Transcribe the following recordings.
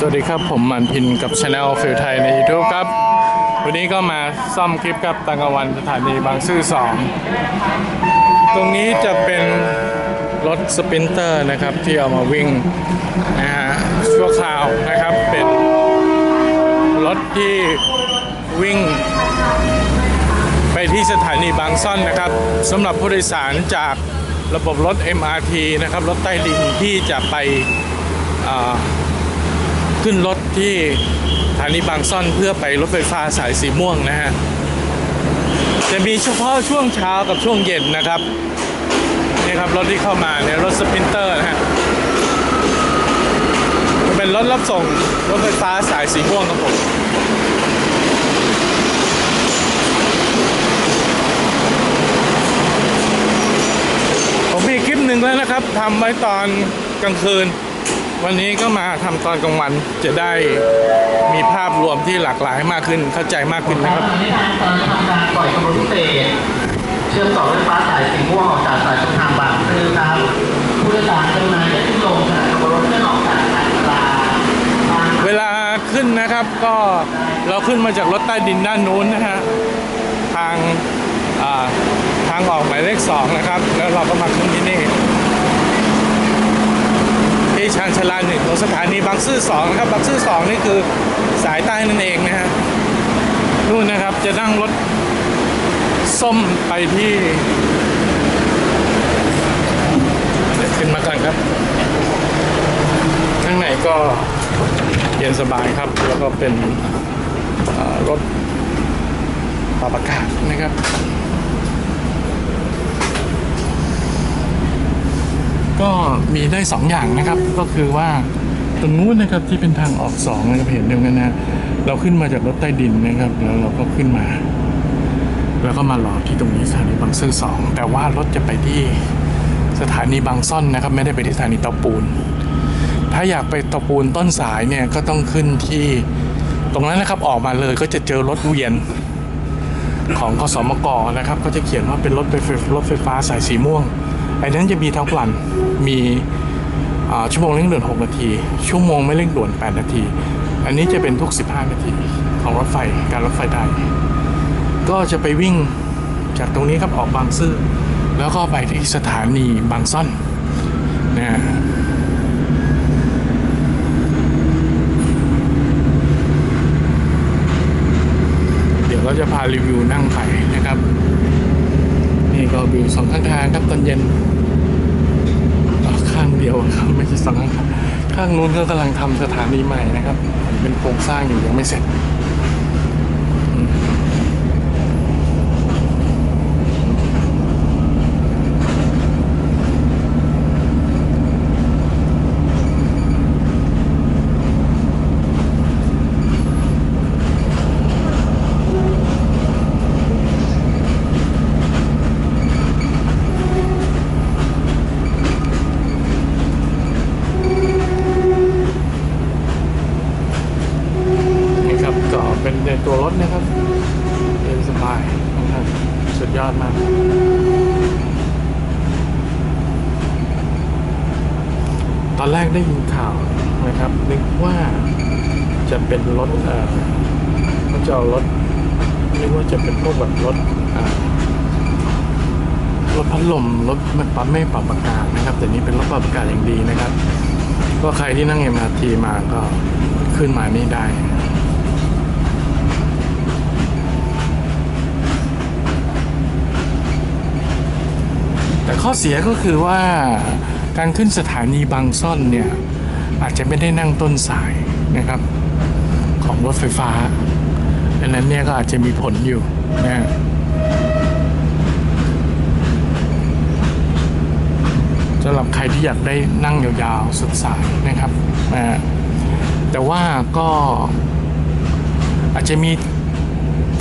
สวัสดีครับผมมันพินกับช anel ฟิลไทยใน YouTube ครับ วันนี้ก็มาซ่อมคลิปกับตังกวันสถานีบางซื่อ 2 ตรงนี้จะเป็นรถสปินเตอร์นะครับ ที่เอามาวิ่งนะฮะชั่วคราวนะครับ เป็นรถที่วิ่ง ไปที่สถานีบางซ่อนนะครับสำหรับผู้โดยสารจากระบบรถ MRT นะครับ รถใต้ดินที่จะไปอ่า ขึ้นรถที่สถานีบางซ่อนเพื่อไปรถไฟฟ้าสายสีม่วงนะฮะจะมีเฉพาะช่วงเช้ากับช่วงเย็นนะครับนี่ครับรถที่เข้ามาเนี่ยรถสปินเตอร์นะฮะเป็นรถรับส่งรถไฟฟ้าสายสีม่วงครับผมผมมีคลิปหนึ่งแล้วนะครับทำไว้ตอนกลางคืน วันนี้ก็มาทำตอนกลางวันจะได้มีภาพรวมที่หลากหลายมากขึ้นเข้าใจมากขึ้นนะครับทางนี้ทางตอนทำการปล่อยขบวนพิเศษเชื่อมต่อรถไฟฟ้าสายสีม่วงออกจากสายชุมทางบางซื่อครับผู้โดยสารกรุณาได้ขึ้นลงจากขบวนรถเพื่อออกจากสายตราบางเวลาขึ้นนะครับก็เราขึ้นมาจากรถใต้ดินด้านนู้นนะฮะทางอ่าทางออกหมายเลขสองนะครับ แล้วเราก็มาขึ้นที่นี่ ทานชลาหนึ่งของสถานีบางซื่อสองนะครับบางซื่อสองนี่คือสายใต้นั่นเองนะฮะนู่นนะครับจะนั่งรถส้มไปที่ขึ้นมาก่อนครับ ข้างในก็เย็นสบายครับ แล้วก็เป็นรถปรับอากาศนะครับ ก็มีได้สองอย่างนะครับ ก็คือว่าตรงนู้นนะครับที่เป็นทางออกสองนะครับเห็นเดียวกันนะเราขึ้นมาจากรถใต้ดินนะครับ แล้วเราก็ขึ้นมา แล้วก็มารอที่ตรงนี้สถานีบางซื่อสองแต่ว่ารถจะไปที่สถานีบางซ่อนนะครับ ไม่ได้ไปที่สถานีเตาปูน ถ้าอยากไปเตาปูนต้นสายเนี่ยก็ต้องขึ้นที่ตรงนั้นนะครับออกมาเลยก็จะเจอรถเวียนของกสมกนะครับ ก็จะเขียนว่าเป็นรถไฟรถไฟฟ้าสายสีม่วง ไอ้นั้นจะมีทั้งวันมีชั่วโมงเร่งด่วน 6 นาที ชั่วโมงไม่เร่งด่วน 8 นาที อันนี้จะเป็นทุก 15 นาทีของรถไฟการรถไฟไทยก็จะไปวิ่งจากตรงนี้ครับออกบางซื่อแล้วก็ไปที่สถานีบางซ่อนนะเดี๋ยวเราจะพารีวิวนั่งไป ก็วิวสองข้างทางครับตอนเย็นข้างเดียวครับไม่ใช่สองข้างทางข้างนู้นก็กำลังทำสถานีใหม่นะครับเป็นโครงสร้างอยู่ยังไม่เสร็จ เป็นในตัวรถนะครับเดินสบายนะครับสุดยอดมากตอนแรกได้ยินข่าวนะครับนึกว่าจะเป็นรถเอ่อเขาจะเอารถนึกว่าจะเป็นพวกแบบรถรถพัดลมรถมันปั๊มไม่ปรับอากาศนะครับ แต่นี่เป็นรถปรับอากาศอย่างดีนะครับ ก็ใครที่นั่ง MRT มาก็ขึ้นมานี่ได้ ข้อเสียก็คือว่าการขึ้นสถานีบางซ่อนเนี่ย อาจจะไม่ได้นั่งต้นสายนะครับ ของรถไฟฟ้าดังนั้นเนี่ยก็อาจจะมีผลอยู่นะสำหรับใครที่อยากได้นั่งยาวๆสุดสายนะครับนะแต่ว่าก็อาจจะมี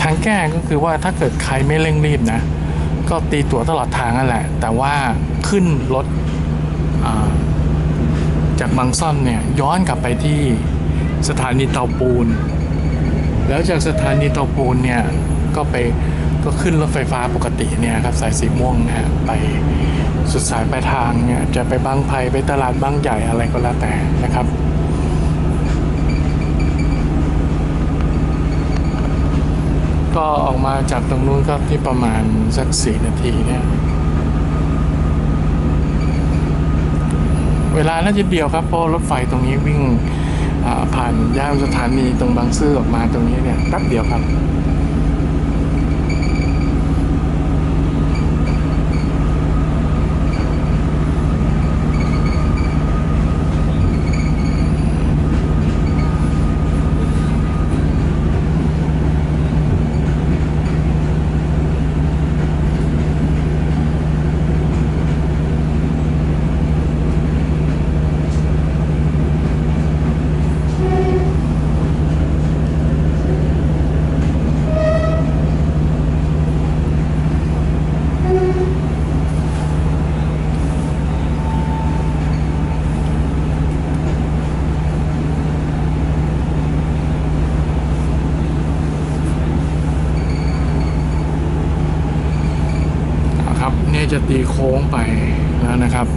ทางแก้ก็คือว่าถ้าเกิดใครไม่เร่งรีบนะ ก็ตีตั๋วตลอดทางนั่นแหละ แต่ว่าขึ้นรถจากบางซ่อนเนี่ยย้อนกลับไปที่สถานีเตาปูน แล้วจากสถานีเตาปูนเนี่ยก็ไปก็ขึ้นรถไฟฟ้าปกติเนี่ยครับสายสีม่วงนี่ยไปสุดสายปลายทางเนี่ยจะไปบางไผ่ไปตลาดบางใหญ่อะไรก็แล้วแต่นะครับ ก็ออกมาจากตรงนู้นก็ที่ประมาณสักสี่นาทีเนี่ย เวลาน่าจะเดียวครับเพราะรถไฟตรงนี้วิ่งผ่านย่านสถานีตรงบางซื่อออกมาตรงนี้เนี่ยแป๊บเดียวครับ จะตีโค้งไปแล้วนะครับ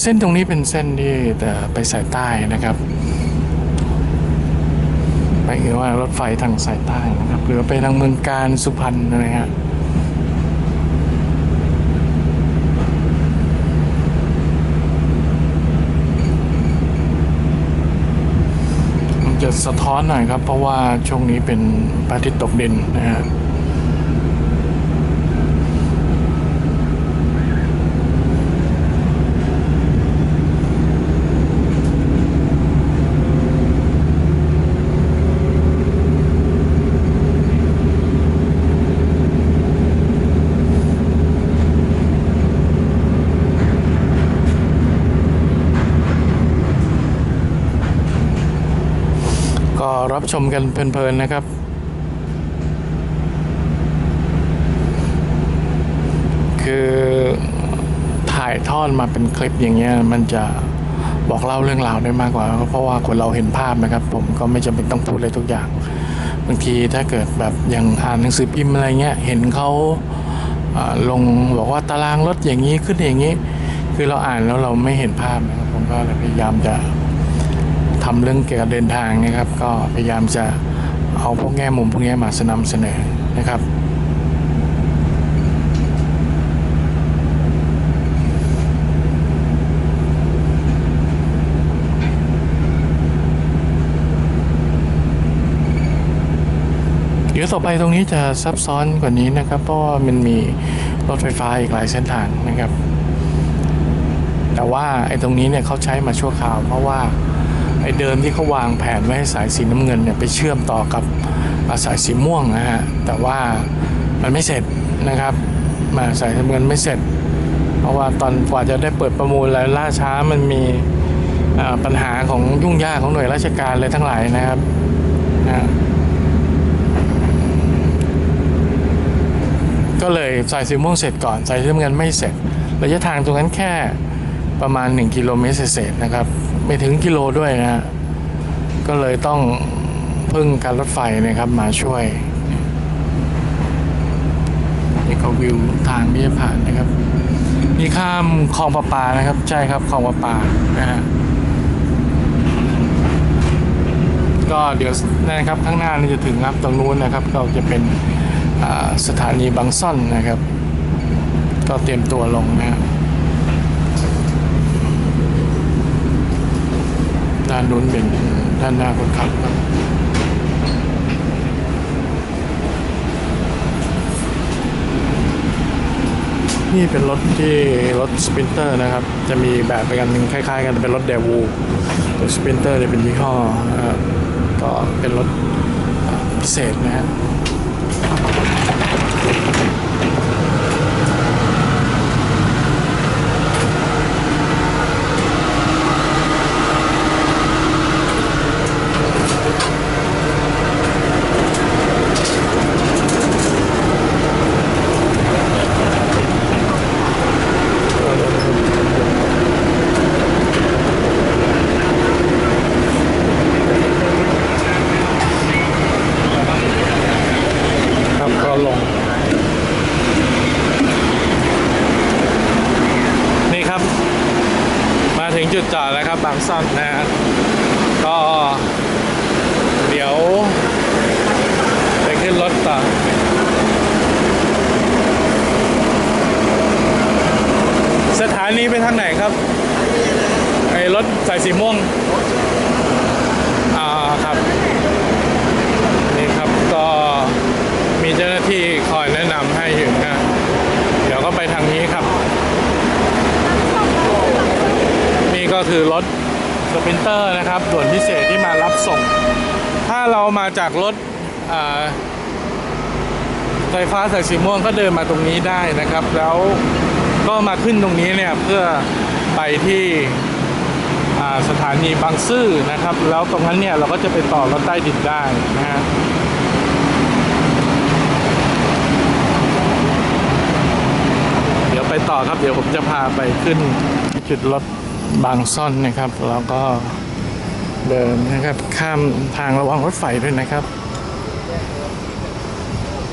เส้นตรงนี้เป็นเส้นที่แต่ไปสายใต้นะครับไปคือว่ารถไฟทางสายใต้นะครับหรือไปทางเมืองการสุพรรณอะไรฮะมันจะสะท้อนหน่อยครับ เพราะว่าช่วงนี้เป็นพระอาทิตย์ตกดินนะฮะ ก็ รับชมกันเพลินๆนะครับ คือถ่ายทอดมาเป็นคลิปอย่างเงี้ยมันจะบอกเล่าเรื่องราวได้มากกว่า เพราะว่าคนเราเห็นภาพนะครับ ผมก็ไม่จำเป็นต้องพูดเลยทุกอย่าง บางทีถ้าเกิดแบบอย่างอ่านหนังสือพิมพ์อะไรเงี้ยเห็นเขาลงบอกว่าตารางรถอย่างนี้ขึ้นอย่างนี้ คือเราอ่านแล้วเราไม่เห็นภาพนะครับผมก็เลยพยายามจะ ทำเรื่องเกี่ยวกับเดินทางนะครับ ก็พยายามจะเอาพวกแง่มุมพวกนี้มาสนำเสนอนะครับเดี๋ยวต่อไปตรงนี้จะซับซ้อนกว่านี้นะครับ เพราะว่ามันมีรถไฟฟ้าอีกหลายเส้นทางนะครับ แต่ว่าไอ้ตรงนี้เนี่ยเขาใช้มาชั่วคราว เพราะว่า ไอ้เดิมที่เขาวางแผนไว้ให้สายสีน้ำเงินเนี่ยไปเชื่อมต่อกับสายสีม่วงนะฮะแต่ว่ามันไม่เสร็จนะครับมาสายน้ำเงินไม่เสร็จ เพราะว่าตอนกว่าจะได้เปิดประมูลแล้วล่าช้ามันมีปัญหาของยุ่งยากของหน่วยราชการเลยทั้งหลายนะครับนะก็เลยสายสีม่วงเสร็จก่อนสายสีน้ำเงินไม่เสร็จระยะทางตรงนั้นแค่ประมาณ 1 กิโลเมตรเศษนะครับ ไม่ถึงกิโลด้วยนะฮะก็เลยต้องพึ่งการรถไฟนะครับมาช่วยนี่ก็วิวทางที่จะผ่านนะครับนี่ข้ามคลองประปานะครับ ใช่ครับคลองประปานะฮะก็เดี๋ยวนะครับข้างหน้านี่จะถึงครับตรงนู้นนะครับ ก็จะเป็นสถานีบางซ่อนนะครับ ก็เตรียมตัวลงนะครับ ด้านนู้นเป็นด้านหน้าคนขับครับนี่เป็นรถที่รถสปรินเตอร์นะครับ จะมีแบบไปกันหนึ่งคล้ายๆ กันแต่เป็นรถเดวูแต่สปรินเตอร์เนี่ยเป็นยี่ห้อนะครับก็เป็นรถพิเศษนะครับามสั้นนะ ก็เดี๋ยวไปขึ้นรถต่อสถานีไปทางไหนครับ ไอรถสายสีม่วง ก็คือรถสปรินเตอร์นะครับด่วนพิเศษที่มารับส่ง ถ้าเรามาจากรถไฟฟ้าสายสีม่วงก็เดินมาตรงนี้ได้นะครับ แล้วก็มาขึ้นตรงนี้เนี่ยเพื่อไปที่สถานีบางซื่อนะครับ แล้วตรงนั้นเนี่ยเราก็จะไปต่อรถใต้ดินได้นะฮะเดี๋ยวไปต่อครับเดี๋ยวผมจะพาไปขึ้นจุดรถ บางซ่อนนะครับแล้วก็เดินนะครับข้ามทางระวังรถไฟด้วยนะครับ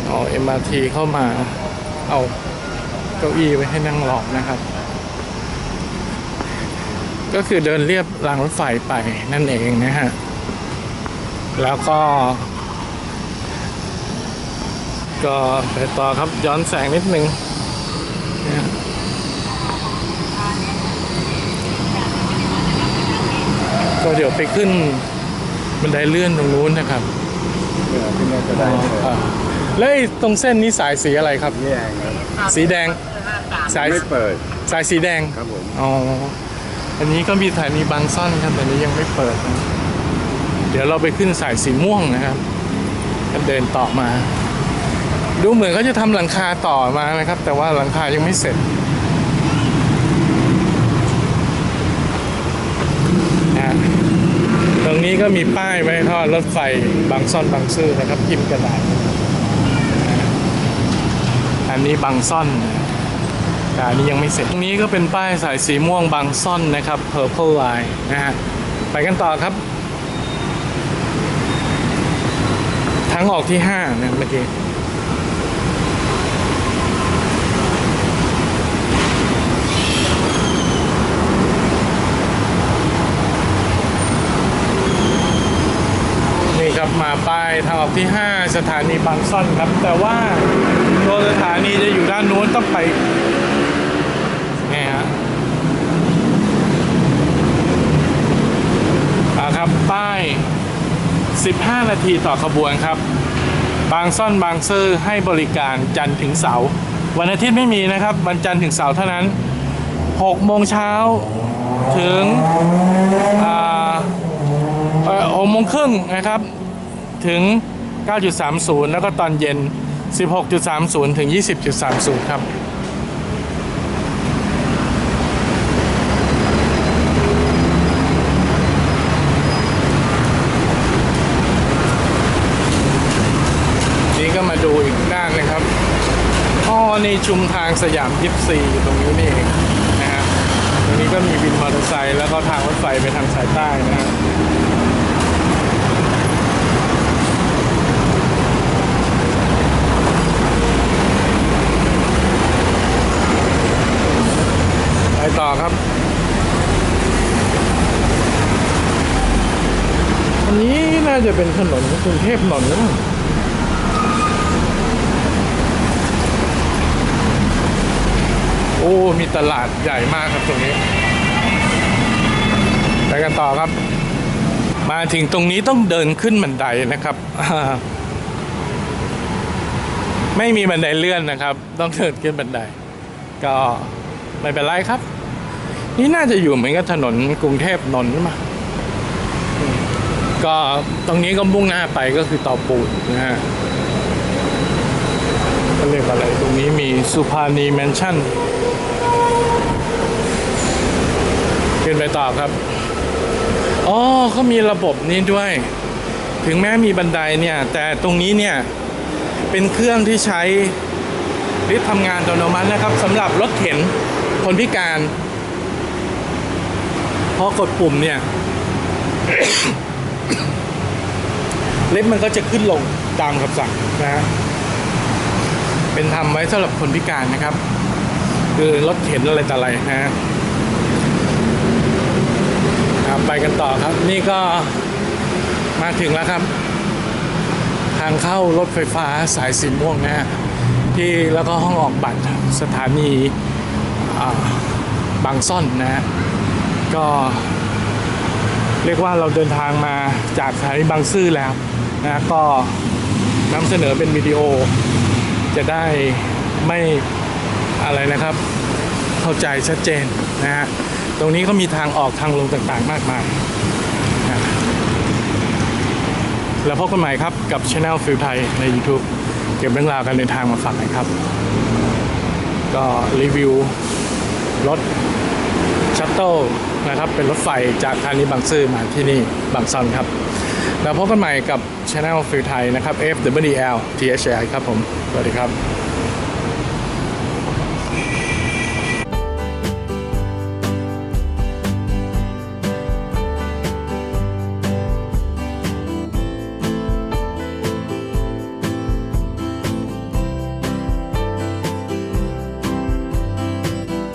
เอา MRT เข้ามาเอาเก้าอี้ไว้ให้นั่งรอนะครับ ก็คือเดินเรียบรางรถไฟไปนั่นเองนะฮะแล้วก็ ก็ไปต่อครับย้อนแสงนิดนึงนะฮะ ก็เดี๋ยวไปขึ้นบันไดเลื่อนตรงนู้นนะครับที่นี่จะได้เลยอ่าแล้วไอ้ตรงเส้นนี้สายสีอะไรครับนี่เองครับสีแดงสายไม่เปิดสายสีแดงครับผมอ๋ออันนี้ก็มีสถานีบางซ่อนครับแต่อันนี้ยังไม่เปิดนะเดี๋ยวเราไปขึ้นสายสีม่วงนะครับก็เดินต่อมา ดูเหมือนเขาจะทำหลังคาต่อมานะครับ แต่ว่าหลังคายังไม่เสร็จนะฮะตรงนี้ ก็มีป้ายไว้ทอดรถไฟบางซ่อนบางซื่อนะครับพิมพ์กระดาษ อันนี้บางซ่อนแต่อันนี้ยังไม่เสร็จ ตรงนี้ก็เป็นป้ายสายสีม่วงบางซ่อนนะครับ Purple Line นะฮะ ไปกันต่อครับ ทางออกที่ 5 นะเมื่อกี้ นี่ครับ มาป้ายทางออกที่ 5 สถานีบางซ่อนครับ แต่ว่าตัวสถานีจะอยู่ด้านนู้นต้องไปนี่ฮะอาครับ ป้าย 15 นาทีต่อขบวนครับ บางซ่อนบางซื่อให้บริการจันทร์ถึงเสาร์วันอาทิตย์ไม่มีนะครับ วันจันทร์ถึงเสาร์เท่านั้น 6 โมงเช้าถึงอ่าเอ่อหกโมงครึ่งนะครับ ถึง 9.30 แล้วก็ตอนเย็น 16.30 ถึง 20.30 ครับนี่ก็มาดูอีกด้านนะครับอ๋อนี่ชุมทางสยามยิปซีอยู่ตรงนี้นี่เองนะฮะตรงนี้ก็มีวินมอเตอร์ไซค์แล้วก็ทางรถไฟไปทางสายใต้นะฮะ ต่อครับ อันนี้น่าจะเป็นถนนกรุงเทพนนท์นะโอ้ มีตลาดใหญ่มากครับตรงนี้ ไปกันต่อครับ มาถึงตรงนี้ต้องเดินขึ้นบันไดนะครับ ไม่มีบันไดเลื่อนนะครับ ต้องเดินขึ้นบันได ก็ไม่เป็นไรครับ นี่น่าจะอยู่เหมือนกับถนนกรุงเทพนนท์มาก็ตรงนี้ก็มุ่งหน้าไปก็คือเตาปูนนะฮะก็เรียกอะไรตรงนี้มีสุภานีแมนชั่นขึ้นไปต่อครับอ๋อเขามีระบบนี้ด้วย ถึงแม้มีบันไดเนี่ย แต่ตรงนี้เนี่ย เป็นเครื่องที่ใช้ลิฟต์ทำงานอัตโนมัตินะครับสำหรับรถเข็นคนพิการ พอกดปุ่มเนี่ย เลิฟต์มันก็จะขึ้นลงตามคำสั่งนะฮะเป็นทำไว้สำหรับคนพิการนะครับ คือรถเข็นอะไรต่ออะไรนะฮะไปกันต่อครับ นี่ก็มาถึงแล้วครับ ทางเข้ารถไฟฟ้าสายสีม่วงนะฮะที่แล้วก็ห้องออกบัตรสถานีบางซ่อนนะฮะ ก็ เรียกว่าเราเดินทางมาจากสถานีบางซื่อแล้วนะก็นำเสนอเป็นวิดีโอ จะได้ไม่อะไรนะครับ เข้าใจชัดเจนนะฮะตรงนี้ก็มีทางออกทางลงต่างๆมากมายนะแล้วพบกันใหม่ครับกับช anel ฟิลไทยใน YouTube เก็บเรื่องราวการเดินทางมาฝากนะครับ ก็รีวิวรถ ชัตเติลนะครับเป็นรถไฟจากทานีบางซื่อมาที่นี่บางซอนครับ แล้วพบกันใหม่กับช anel ฟิลไทยนะครับ F W L T H I ครับผม สวัสดีครับ